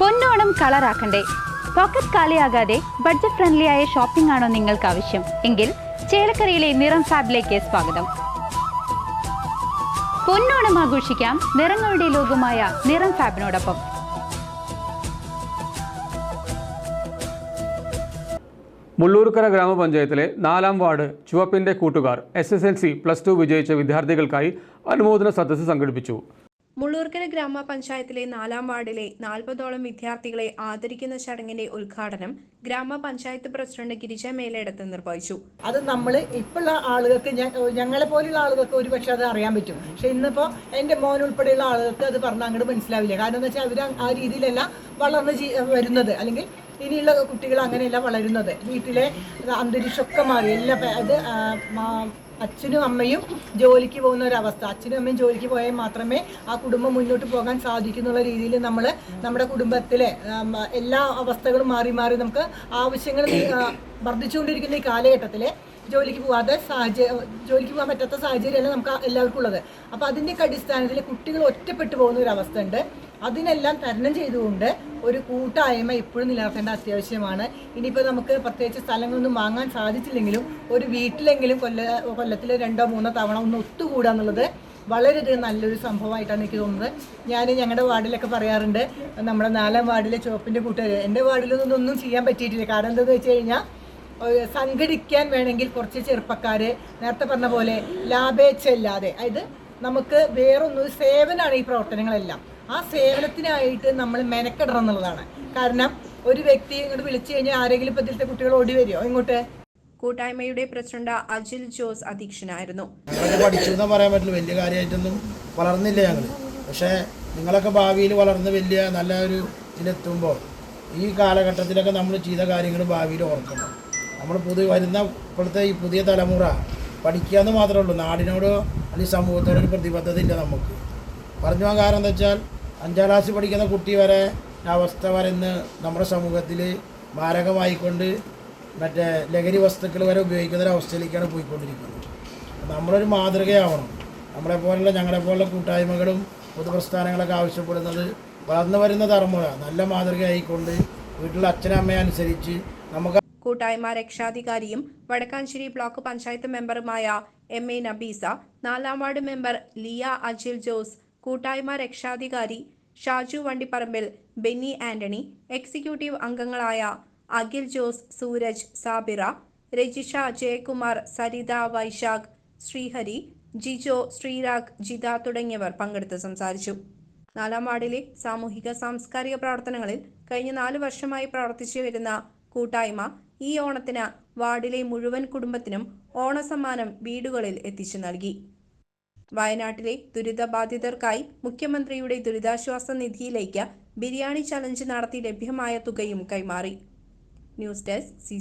പൊന്നോണം കളറാക്കണ്ടേ. പോക്കറ്റ് കാലിയാകാതെ budget friendly ആയ ഷോപ്പിംഗ് ആണോ നിങ്ങൾക്ക് ആവശ്യം എങ്കിൽ ചേലക്കരയിലെ നിറം ഫാബിലേക്ക് സ്വാഗതം. പൊന്നോണം ആഘോഷിക്കാം നിറങ്ങളുടെ ലോകമായ നിറം ഫാബിനോടൊപ്പം. മുള്ളൂർക്കര ഗ്രാമപഞ്ചായത്തിലെ നാലാം വാർഡ് ചുവപ്പിന്റെ കൂട്ടുകാർ S S L C plus two വിജയിച്ച വിദ്യാർത്ഥികൾക്കായി അനുമോദന സദസ്സ് സംഘടിപ്പിച്ചു. മുള്ളൂർക്കര ഗ്രാമപഞ്ചായത്തിലെ നാലാം വാർഡിലെ നാൽപ്പതോളം വിദ്യാർത്ഥികളെ ആദരിക്കുന്ന ചടങ്ങിന്റെ ഉദ്ഘാടനം ഗ്രാമപഞ്ചായത്ത് പ്രസിഡന്റ് ഗിരിജ മേലേടത്ത് നിർവഹിച്ചു. അത് നമ്മൾ ഇപ്പോഴുള്ള ആളുകൾക്ക് ഞങ്ങളെ പോലെയുള്ള ആളുകൾക്ക് ഒരു പക്ഷെ അത് അറിയാൻ പറ്റും. പക്ഷെ ഇന്നിപ്പോ എന്റെ മോൻ ഉൾപ്പെടെയുള്ള ആളുകൾക്ക് അത് പറഞ്ഞാൽ അങ്ങോട്ട് മനസ്സിലാവില്ല. കാരണം എന്ന് വെച്ചാൽ അവർ ആ രീതിയിലല്ല വളർന്ന് വരുന്നത്. അല്ലെങ്കിൽ ഇനിയുള്ള കുട്ടികൾ അങ്ങനെയല്ല വളരുന്നത്. വീട്ടിലെ അന്തരീക്ഷമൊക്കെ മാറി. എല്ലാ അത് അച്ഛനും അമ്മയും ജോലിക്ക് പോകുന്ന ഒരവസ്ഥ അച്ഛനും അമ്മയും ജോലിക്ക് പോയാൽ മാത്രമേ ആ കുടുംബം മുന്നോട്ട് പോകാൻ സാധിക്കുന്നുള്ള രീതിയിൽ നമ്മൾ നമ്മുടെ കുടുംബത്തിലെ എല്ലാ അവസ്ഥകളും മാറി മാറി നമുക്ക് ആവശ്യങ്ങൾ വർദ്ധിച്ചുകൊണ്ടിരിക്കുന്ന ഈ കാലഘട്ടത്തിൽ ജോലിക്ക് പോകാതെ സാഹചര്യം ജോലിക്ക് പോകാൻ പറ്റാത്ത സാഹചര്യമല്ല നമുക്ക് എല്ലാവർക്കും ഉള്ളത്. അപ്പോൾ അതിന്റെയൊക്കെ അടിസ്ഥാനത്തിൽ കുട്ടികൾ ഒറ്റപ്പെട്ടു പോകുന്ന ഒരു അവസ്ഥ ഉണ്ട്. അതിനെല്ലാം തരണം ചെയ്തുകൊണ്ട് ഒരു കൂട്ടായ്മ ഇപ്പോഴും നിലനിർത്തേണ്ട അത്യാവശ്യമാണ്. ഇനിയിപ്പോൾ നമുക്ക് പ്രത്യേകിച്ച് സ്ഥലങ്ങളൊന്നും വാങ്ങാൻ സാധിച്ചില്ലെങ്കിലും ഒരു വീട്ടിലെങ്കിലും കൊല്ല കൊല്ലത്തിൽ രണ്ടോ മൂന്നോ തവണ ഒന്ന് ഒത്തുകൂടുക എന്നുള്ളത് വളരെയധികം നല്ലൊരു സംഭവമായിട്ടാണ് എനിക്ക് തോന്നുന്നത്. ഞാൻ ഞങ്ങളുടെ വാർഡിലൊക്കെ പറയാറുണ്ട് നമ്മുടെ നാലാം വാർഡിലെ ചുവപ്പിന്റെ കൂട്ടുകാർ എന്റെ വാർഡിലൊന്നും ഒന്നും ചെയ്യാൻ പറ്റിയിട്ടില്ല. കാരണം എന്താണെന്ന് വെച്ച് കഴിഞ്ഞാൽ സംഘടിക്കാൻ വേണമെങ്കിൽ കുറച്ച് ചെറുപ്പക്കാർ നേരത്തെ പറഞ്ഞ പോലെ ലാഭേച്ഛ ഇല്ലാതെ അതായത് നമുക്ക് വേറൊന്നും സേവനമാണ് ഈ പ്രവർത്തനങ്ങളെല്ലാം. ആ സേവനത്തിനായിട്ട് നമ്മൾ മെനക്കെടണം എന്നുള്ളതാണ്. കാരണം ഒരു വ്യക്തി ഇങ്ങോട്ട് വിളിച്ചു കഴിഞ്ഞാൽ ആരെങ്കിലും ഇപ്പം ഇതിലത്തെ കുട്ടികൾ ഓടി വരുമോ ഇങ്ങോട്ട് കൂട്ടായ്മയുടെ പ്രസിഡന്റ് അജിൽ ജോസ് അധ്യക്ഷനായിരുന്നു. ഞങ്ങളൊക്കെ പഠിച്ചു എന്ന് പറയാൻ പറ്റില്ല വലിയ കാര്യമായിട്ടൊന്നും വളർന്നില്ല ഞങ്ങൾ. പക്ഷേ നിങ്ങളൊക്കെ ഭാവിയിൽ വളർന്ന് വലിയ നല്ല ഒരു ഇതിലെത്തുമ്പോൾ ഈ കാലഘട്ടത്തിലൊക്കെ നമ്മൾ ചെയ്ത കാര്യങ്ങൾ ഭാവിയിൽ ഓർക്കണം. നമ്മൾ പുതിയ വരുന്ന ഇപ്പോഴത്തെ ഈ പുതിയ തലമുറ പഠിക്കുക എന്ന് മാത്രമേ ഉള്ളൂ. നാടിനോടോ അല്ലെങ്കിൽ സമൂഹത്തോടോ ഒരു പ്രതിബദ്ധത ഇല്ല നമുക്ക്. പറഞ്ഞു പോകാൻ കാരണം എന്താ വെച്ചാൽ അഞ്ചാം ക്ലാസ്സിൽ പഠിക്കുന്ന കുട്ടി വരെ അവസ്ഥ വരെ ഇന്ന് നമ്മുടെ സമൂഹത്തിൽ മാരകമായിക്കൊണ്ട് മറ്റേ ലഹരി വസ്തുക്കൾ വരെ ഉപയോഗിക്കുന്ന ഒരു അവസ്ഥയിലേക്കാണ് പോയിക്കൊണ്ടിരിക്കുന്നത്. നമ്മളൊരു മാതൃകയാവണം. നമ്മളെ പോലുള്ള ഞങ്ങളെ പോലുള്ള കൂട്ടായ്മകളും പൊതുപ്രസ്ഥാനങ്ങളൊക്കെ ആവശ്യപ്പെടുന്നത് വളർന്നു വരുന്ന തലമുറ നല്ല മാതൃകയായിക്കൊണ്ട് വീട്ടിലെ അച്ഛനമ്മയെ അനുസരിച്ച് നമുക്ക് കൂട്ടായ്മ രക്ഷാധികാരിയും വടക്കാഞ്ചേരി ബ്ലോക്ക് പഞ്ചായത്ത് മെമ്പറുമായ എം എ നബീസ നാലാം വാർഡ് മെമ്പർ ലിയ അജിൽ ജോസ് കൂട്ടായ്മ രക്ഷാധികാരി ഷാജു വണ്ടിപ്പറമ്പിൽ ബെന്നി ആന്റണി എക്സിക്യൂട്ടീവ് അംഗങ്ങളായ അഖിൽ ജോസ് സൂരജ് സാബിറ രജിഷ ജയകുമാർ സരിത വൈശാഖ് ശ്രീഹരി ജിജോ ശ്രീരാഗ് ജിത തുടങ്ങിയവർ പങ്കെടുത്ത് സംസാരിച്ചു. നാലാം വാർഡിലെ സാമൂഹിക സാംസ്കാരിക പ്രവർത്തനങ്ങളിൽ കഴിഞ്ഞ നാല് വർഷമായി പ്രവർത്തിച്ചു വരുന്ന കൂട്ടായ്മ ഈ ഓണത്തിന് വാർഡിലെ മുഴുവൻ കുടുംബത്തിനും ഓണസമ്മാനം വീടുകളിൽ എത്തിച്ചു നൽകി. വയനാട്ടിലെ ദുരിതബാധിതർക്കായി മുഖ്യമന്ത്രിയുടെ ദുരിതാശ്വാസ നിധിയിലേക്ക് ബിരിയാണി ചലഞ്ച് നടത്തി ലഭ്യമായ തുകയും കൈമാറി. News desk C